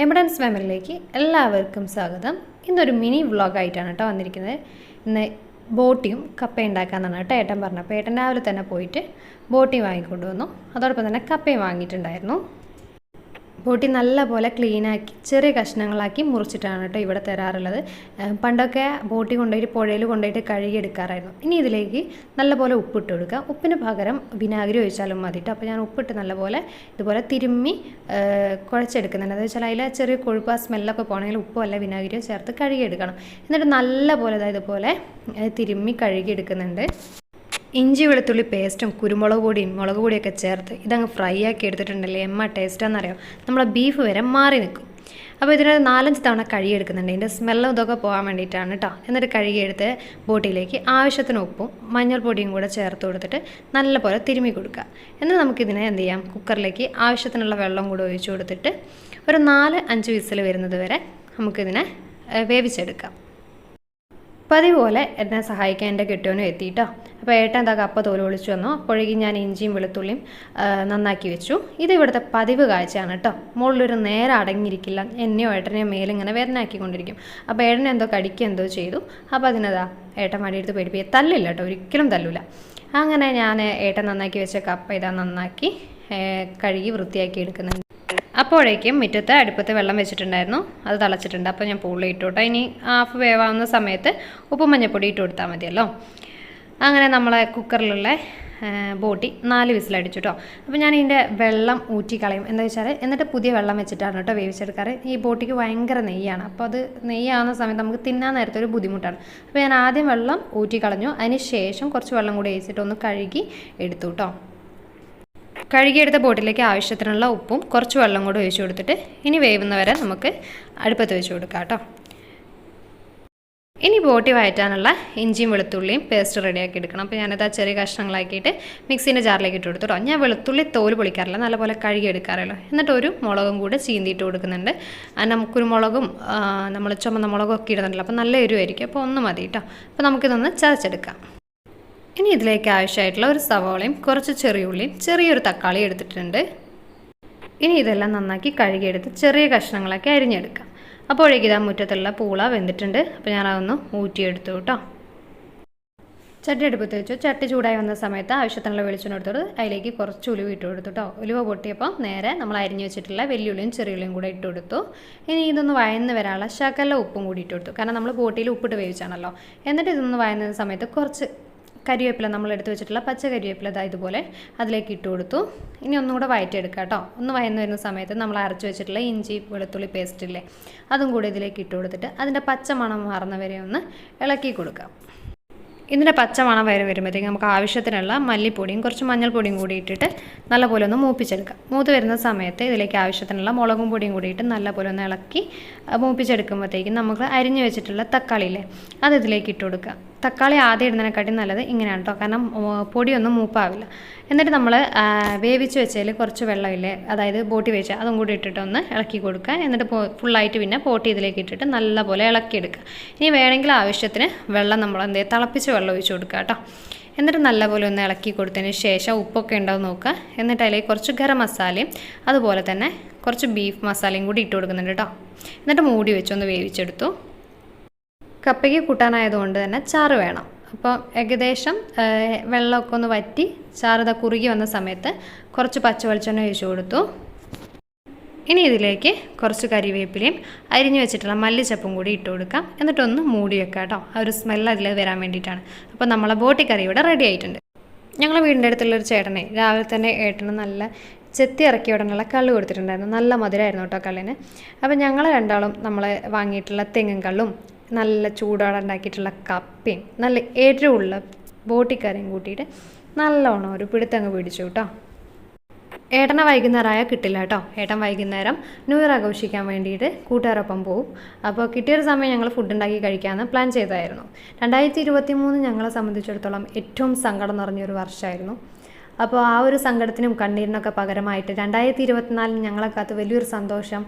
എമിഡൻസ് മെമ്മറിയിലേക്ക് എല്ലാവർക്കും സ്വാഗതം. ഇന്നൊരു മിനി വ്ളോഗായിട്ടാണ് കേട്ടോ വന്നിരിക്കുന്നത്. ഇന്ന് ബോട്ടിയും കപ്പയും ഉണ്ടാക്കാമെന്നാണ് കേട്ടോ ഏട്ടൻ പറഞ്ഞത്. അപ്പോൾ ഏട്ടൻ രാവിലെ തന്നെ പോയിട്ട് ബോട്ടി വാങ്ങിക്കൊണ്ടു വന്നു. അതോടൊപ്പം തന്നെ കപ്പയും വാങ്ങിയിട്ടുണ്ടായിരുന്നു. ബോട്ടി നല്ലപോലെ ക്ലീനാക്കി ചെറിയ കഷ്ണങ്ങളാക്കി മുറിച്ചിട്ടാണ് കേട്ടോ ഇവിടെ തരാറുള്ളത്. പണ്ടൊക്കെ ബോട്ടി കൊണ്ടുപോയിട്ട് പുഴയിൽ കൊണ്ടുപോയിട്ട് കഴുകിയെടുക്കാറായിരുന്നു ഇനി ഇതിലേക്ക് നല്ലപോലെ ഉപ്പിട്ട് കൊടുക്കുക. ഉപ്പിന് പകരം വിനാഗിരി ഒഴിച്ചാലും മതി കേട്ടോ. അപ്പോൾ ഞാൻ ഉപ്പിട്ട് നല്ലപോലെ ഇതുപോലെ തിരുമ്മി കുഴച്ചെടുക്കുന്നുണ്ട്. അതെന്ന് വെച്ചാൽ അതിലെ ചെറിയ കൊഴുപ്പ് ആ സ്മെല്ലൊക്കെ പോകണമെങ്കിൽ ഉപ്പോ അല്ല വിനാഗിരിയോ ചേർത്ത് കഴുകിയെടുക്കണം എന്നിട്ട് നല്ലപോലെ ഇതുപോലെ തിരുമ്മി കഴുകിയെടുക്കുന്നുണ്ട് ഇഞ്ചി വെളുത്തുള്ളി പേസ്റ്റും കുരുമുളക് പൊടിയും മുളക് പൊടിയൊക്കെ ചേർത്ത് ഇതങ്ങ് ഫ്രൈ ആക്കി എടുത്തിട്ടുണ്ടല്ലേ? എമ്മ ടേസ്റ്റാണെന്നറിയാം നമ്മളെ ബീഫ് വരെ മാറി നിൽക്കും. അപ്പോൾ ഇതിനൊരു നാലഞ്ച് തവണ കഴുകിയെടുക്കുന്നുണ്ട്. ഇതിന്റെ സ്മെല്ലും ഇതൊക്കെ പോകാൻ വേണ്ടിയിട്ടാണ് കേട്ടോ എന്നിട്ട് കഴുകിയെടുത്ത് ബോട്ടിലേക്ക് ആവശ്യത്തിന് ഉപ്പും മഞ്ഞൾപ്പൊടിയും കൂടെ ചേർത്ത് കൊടുത്തിട്ട് നല്ലപോലെ തിരുമ്മി കൊടുക്കുക. എന്നിട്ട് നമുക്കിതിനെ എന്ത് ചെയ്യാം? കുക്കറിലേക്ക് ആവശ്യത്തിനുള്ള വെള്ളം കൂടെ ഒഴിച്ചു കൊടുത്തിട്ട് ഒരു നാല് അഞ്ച് വിസിൽ വരുന്നത് വരെ നമുക്കിതിനെ വേവിച്ചെടുക്കാം. പതിവ് പോലെ എന്നെ സഹായിക്കാൻ എന്റെ കെട്ടിയോനും എത്തിയിട്ടോ. അപ്പോൾ ഏട്ടൻ എന്താ കപ്പ തോൽ ഒളിച്ചു വന്നു. അപ്പോഴേക്കും ഞാൻ ഇഞ്ചിയും വെളുത്തുള്ളിയും നന്നാക്കി വെച്ചു. ഇത് ഇവിടുത്തെ പതിവ് കാഴ്ചയാണ് കേട്ടോ. മുകളിലൊരു നേരെ അടങ്ങിയിരിക്കില്ല. എന്നെയോ ഏട്ടനെയോ മേലിങ്ങനെ വേദനാക്കിക്കൊണ്ടിരിക്കും. അപ്പോൾ ഏട്ടനെ എന്തോ കടിക്കുക എന്തോ ചെയ്തു. അപ്പോൾ അതിനതാ ഏട്ടൻ മടിയെടുത്ത് പേടിപ്പിക്കുക. തല്ലില്ല കേട്ടോ. ഒരിക്കലും തല്ലില്ല അങ്ങനെ ഞാൻ ഏട്ടൻ നന്നാക്കി വെച്ച കപ്പ ഇതാ നന്നാക്കി കഴുകി വൃത്തിയാക്കി എടുക്കുന്നുണ്ട്. അപ്പോഴേക്കും മുറ്റത്ത് അടുപ്പത്ത് വെള്ളം വെച്ചിട്ടുണ്ടായിരുന്നു. അത് തിളച്ചിട്ടുണ്ട്. അപ്പോൾ ഞാൻ പുള്ളി ഇട്ടു കേട്ടോ ഇനി ഹാഫ് വേവാവുന്ന സമയത്ത് ഉപ്പും മഞ്ഞപ്പൊടി ഇട്ട് കൊടുത്താൽ മതിയല്ലോ. അങ്ങനെ നമ്മളെ കുക്കറിലുള്ള ബോട്ടി നാല് വിസിലടിച്ചു കേട്ടോ അപ്പോൾ ഞാൻ ഇതിന്റെ വെള്ളം ഊറ്റി കളയും. എന്താ വെച്ചാൽ എന്നിട്ട് പുതിയ വെള്ളം വെച്ചിട്ടാണ് കേട്ടോ വേവിച്ചെടുക്കാറ്. ഈ ബോട്ടിക്ക് ഭയങ്കര നെയ്യാണ്. അപ്പോൾ അത് നെയ്യാവുന്ന സമയത്ത് നമുക്ക് തിന്നാൻ നേരത്തെ ഒരു ബുദ്ധിമുട്ടാണ്. അപ്പോൾ ഞാൻ ആദ്യം വെള്ളം ഊറ്റി കളഞ്ഞു. അതിന് ശേഷം കുറച്ച് വെള്ളം കൂടി ഒഴിച്ചിട്ട് ഒന്ന് കഴുകി എടുത്തു കേട്ടോ. കഴുകിയെടുത്ത ബോട്ടിലേക്ക് ആവശ്യത്തിനുള്ള ഉപ്പും കുറച്ച് വെള്ളം കൂടി ഒഴിച്ചു കൊടുത്തിട്ട് ഇനി വേവുന്നവരെ നമുക്ക് അടുപ്പത്ത് വെച്ച് കൊടുക്കാം കേട്ടോ. ഇനി ബോട്ടി വഴറ്റാനുള്ള ഇഞ്ചിയും വെളുത്തുള്ളിയും പേസ്റ്റ് റെഡിയാക്കി എടുക്കണം. അപ്പോൾ ഞാനത് ആ ചെറിയ കഷ്ണങ്ങളാക്കിയിട്ട് മിക്സീന്റെ ജാറിലേക്ക് ഇട്ട് കൊടുത്തോ ഞാൻ വെളുത്തുള്ളി തോൽ പൊളിക്കാറില്ല നല്ലപോലെ കഴുകി എടുക്കാറല്ലോ എന്നിട്ട് ഒരു മുളകും കൂടെ ചീന്തിയിട്ട് കൊടുക്കുന്നുണ്ട്. അതിന് കുരുമുളകും മുളകും നമ്മൾ ചുമന്ന മുളകും ഒക്കെ ഇടുന്നുണ്ടല്ലോ. അപ്പോൾ നല്ല എരിവായിരിക്കും. അപ്പോൾ ഒന്ന് മതി കേട്ടോ. അപ്പോൾ നമുക്കിതൊന്ന് ചതച്ചെടുക്കാം. ഇനി ഇതിലേക്ക് ആവശ്യമായിട്ടുള്ള ഒരു സവോളയും കുറച്ച് ചെറിയുള്ളിയും ചെറിയൊരു തക്കാളി എടുത്തിട്ടുണ്ട്. ഇനി ഇതെല്ലാം നന്നാക്കി കഴുകിയെടുത്ത് ചെറിയ കഷ്ണങ്ങളൊക്കെ അരിഞ്ഞെടുക്കാം. അപ്പോഴേക്ക് ഇതാ മുറ്റത്തുള്ള പൂള വെന്തിട്ടുണ്ട്. അപ്പോൾ ഞാൻ അതൊന്ന് ഊറ്റിയെടുത്തു കേട്ടോ. ചട്ടി അടുപ്പത്ത് വെച്ചു. ചട്ടി ചൂടായി വന്ന സമയത്ത് ആവശ്യത്തിനുള്ള വെളിച്ചെണ്ണ എടുത്തോട് അതിലേക്ക് കുറച്ച് ഉലുവ ഇട്ട് കൊടുത്തു കേട്ടോ. ഉലുവ പൊട്ടിയപ്പോൾ നേരെ നമ്മൾ അരിഞ്ഞു വെച്ചിട്ടുള്ള വലിയുള്ളിയും ചെറിയുള്ളിയും കൂടെ ഇട്ട് കൊടുത്തു. ഇനി ഇതൊന്ന് വയന്ന് വരാനുള്ള ശകല ഉപ്പും കൂടി ഇട്ട് കൊടുത്തു. കാരണം നമ്മൾ ബോട്ടിയിൽ ഉപ്പിട്ട് വേവിച്ചാണല്ലോ. എന്നിട്ട് ഇതൊന്ന് വയന്ന സമയത്ത് കുറച്ച് കരിവേപ്പില നമ്മൾ എടുത്ത് വെച്ചിട്ടുള്ള പച്ച കരിവേപ്പില ഇതാ ഇതുപോലെ അതിലേക്ക് ഇട്ട് കൊടുത്തു. ഇനി ഒന്നും കൂടെ വഴറ്റിയെടുക്കുക കേട്ടോ. ഒന്ന് വയന്ന് വരുന്ന സമയത്ത് നമ്മൾ അരച്ച് വെച്ചിട്ടുള്ള ഇഞ്ചി വെളുത്തുള്ളി പേസ്റ്റ് ഇല്ലേ അതും കൂടി ഇതിലേക്ക് ഇട്ട് കൊടുത്തിട്ട് അതിന്റെ പച്ച മണം മാറുന്നവരെ ഒന്ന് ഇളക്കി കൊടുക്കുക ഇതിന്റെ പച്ച മണം വരെ വരുമ്പോഴത്തേക്ക് നമുക്ക് ആവശ്യത്തിനുള്ള മല്ലിപ്പൊടിയും കുറച്ച് മഞ്ഞൾപ്പൊടിയും കൂടി ഇട്ടിട്ട് നല്ലപോലെ ഒന്ന് മൂപ്പിച്ചെടുക്കാം. മൂത്ത് വരുന്ന സമയത്ത് ഇതിലേക്ക് ആവശ്യത്തിനുള്ള മുളകും പൊടിയും കൂടി ഇട്ട് നല്ലപോലെ ഒന്ന് ഇളക്കി മൂപ്പിച്ചെടുക്കുമ്പോഴത്തേക്കും നമുക്ക് അരിഞ്ഞു വെച്ചിട്ടുള്ള തക്കാളി ഇല്ലേ അത് ഇതിലേക്ക് ഇട്ട് കൊടുക്കുക തക്കാളി ആദ്യം ഇടുന്നതിനെക്കാട്ടി നല്ലത് ഇങ്ങനെയാണ് കേട്ടോ കാരണം പൊടിയൊന്നും മൂപ്പാവില്ല. എന്നിട്ട് നമ്മൾ വേവിച്ച് വെച്ചതിൽ കുറച്ച് വെള്ളമില്ലേ അതായത് ബോട്ടി വെച്ച അതും കൂടി ഇട്ടിട്ട് ഒന്ന് ഇളക്കി കൊടുക്കുക. എന്നിട്ട് ഫുള്ളായിട്ട് പിന്നെ പോട്ടി ഇതിലേക്ക് ഇട്ടിട്ട് നല്ലപോലെ ഇളക്കിയെടുക്കുക ഇനി വേണമെങ്കിൽ ആവശ്യത്തിന് വെള്ളം നമ്മൾ എന്ത് തിളപ്പിച്ച് വെള്ളം ഒഴിച്ച് കൊടുക്കുക കേട്ടോ എന്നിട്ട് നല്ലപോലെ ഒന്ന് ഇളക്കി കൊടുത്തതിന് ശേഷം ഉപ്പൊക്കെ ഉണ്ടോ നോക്കുക. എന്നിട്ട് അതിലേക്ക് കുറച്ച് ഗരം മസാലയും അതുപോലെ തന്നെ കുറച്ച് ബീഫ് മസാലയും കൂടി ഇട്ട് കൊടുക്കുന്നുണ്ട് കേട്ടോ എന്നിട്ട് മൂടി വെച്ചൊന്ന് വേവിച്ചെടുത്തു. കപ്പയ്ക്ക് കൂട്ടാനായതുകൊണ്ട് തന്നെ ചാറ് വേണം. അപ്പോൾ ഏകദേശം വെള്ളമൊക്കെ ഒന്ന് വറ്റി ചാറ് ഇതാ കുറുകി വന്ന സമയത്ത് കുറച്ച് പച്ച വെളിച്ചെണ്ണ ഒഴിച്ചു കൊടുത്തു. ഇനി ഇതിലേക്ക് കുറച്ച് കരിവേപ്പിലയും അരിഞ്ഞു വെച്ചിട്ടുള്ള മല്ലിച്ചപ്പും കൂടി ഇട്ട് കൊടുക്കാം. എന്നിട്ടൊന്ന് മൂടി വെക്കാം കേട്ടോ. ആ ഒരു സ്മെല്ല് അതിൽ വരാൻ വേണ്ടിയിട്ടാണ്. അപ്പോൾ നമ്മളെ ബോട്ടി കറി ഇവിടെ റെഡി ആയിട്ടുണ്ട്. ഞങ്ങൾ വീടിന്റെ അടുത്തുള്ളൊരു ചേട്ടനെ രാവിലെ തന്നെ ഏട്ടന് നല്ല ചെത്തി ഇറക്കിയ ഉടനെയുള്ള കള്ള് കൊടുത്തിട്ടുണ്ടായിരുന്നു. നല്ല മധുരമായിരുന്നു കേട്ടോ കള്ളിന്. അപ്പോൾ ഞങ്ങൾ രണ്ടാളും നമ്മൾ വാങ്ങിയിട്ടുള്ള തെങ്ങും കള്ളും നല്ല ചൂടോടെ ഉണ്ടാക്കിയിട്ടുള്ള കപ്പയും നല്ല എരിവുള്ള ബോട്ടിക്കറിയും കൂട്ടിയിട്ട് നല്ലോണം ഒരു പിടുത്തങ്ങ് പിടിച്ചു കേട്ടോ ഏട്ടനെ വൈകുന്നേരമായ കിട്ടില്ല കേട്ടോ ഏട്ടൻ വൈകുന്നേരം ന്യൂ ഇയർ ആഘോഷിക്കാൻ വേണ്ടിയിട്ട് കൂട്ടുകാരൊപ്പം പോവും. അപ്പോൾ കിട്ടിയൊരു സമയം ഞങ്ങൾ ഫുഡ് ഉണ്ടാക്കി കഴിക്കാമെന്ന് പ്ലാൻ ചെയ്തായിരുന്നു രണ്ടായിരത്തി ഇരുപത്തി മൂന്ന് ഞങ്ങളെ സംബന്ധിച്ചിടത്തോളം ഏറ്റവും സങ്കടം നിറഞ്ഞൊരു വർഷമായിരുന്നു. അപ്പോൾ ആ ഒരു സങ്കടത്തിനും കണ്ണീരിനൊക്കെ പകരമായിട്ട് രണ്ടായിരത്തി ഇരുപത്തിനാലിന് ഞങ്ങളെ വലിയൊരു സന്തോഷം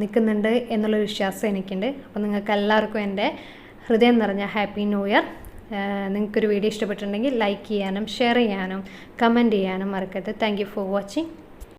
നിൽക്കുന്നുണ്ട് എന്നുള്ളൊരു വിശ്വാസം എനിക്കുണ്ട്. അപ്പോൾ നിങ്ങൾക്ക് എല്ലാവർക്കും എന്റെ ഹൃദയം നിറഞ്ഞ ഹാപ്പി ന്യൂ ഇയർ. നിങ്ങൾക്കൊരു വീഡിയോ ഇഷ്ടപ്പെട്ടിട്ടുണ്ടെങ്കിൽ ലൈക്ക് ചെയ്യാനും ഷെയർ ചെയ്യാനും കമന്റ് ചെയ്യാനും മറക്കരുത്. Thank for watching.